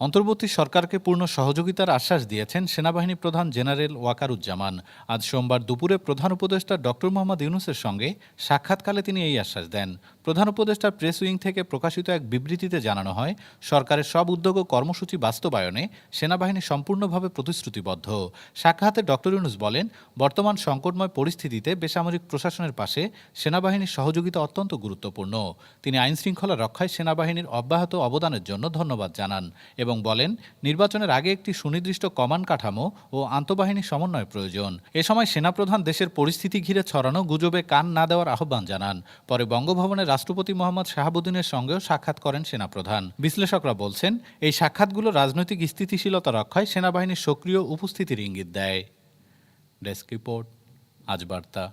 অন্তর্বর্তী সরকারকে পূর্ণ সহযোগিতার আশ্বাস দিয়েছেন সেনাবাহিনী প্রধান জেনারেল ওয়াকারুজ্জামান। আজ সোমবার দুপুরে প্রধান উপদেষ্টা ডক্টর মোহাম্মদ ইউনুসের সঙ্গে সাক্ষাৎকালে তিনি এই আশ্বাস দেন। প্রধান উপদেষ্টার প্রেস উইং থেকে প্রকাশিত এক বিবৃতিতে জানানো হয়, সরকারের সব উদ্যোগ ও কর্মসূচি বাস্তবায়নে সেনাবাহিনী সম্পূর্ণভাবে প্রতিশ্রুতিবদ্ধ। সাক্ষাতে ডক্টর ইউনুস বলেন, বর্তমান সংকটময় পরিস্থিতিতে বেসামরিক প্রশাসনের পাশে সেনাবাহিনীর সহযোগিতা অত্যন্ত গুরুত্বপূর্ণ। তিনি আইন শৃঙ্খলা রক্ষায় সেনাবাহিনীর অব্যাহত অবদানের জন্য ধন্যবাদ জানান এবং বলেন, নির্বাচনের আগে একটি সুনির্দিষ্ট কমান্ড কাঠামো ও আন্তঃবাহিনী সমন্বয় প্রয়োজন। এ সময় সেনাপ্রধান দেশের পরিস্থিতি ঘিরে ছড়ানো গুজবে কান না দেওয়ার আহ্বান জানান। পরে বঙ্গভবনে রাষ্ট্রপতি মোহাম্মদ শাহাবুদ্দিনের সঙ্গেও সাক্ষাৎ করেন সেনাপ্রধান। বিশ্লেষকরা বলছেন, এই সাক্ষাৎগুলো রাজনৈতিক স্থিতিশীলতা রক্ষায় সেনাবাহিনীর সক্রিয় উপস্থিতির ইঙ্গিত দেয়। ডেস্ক রিপোর্ট, আজ বার্তা।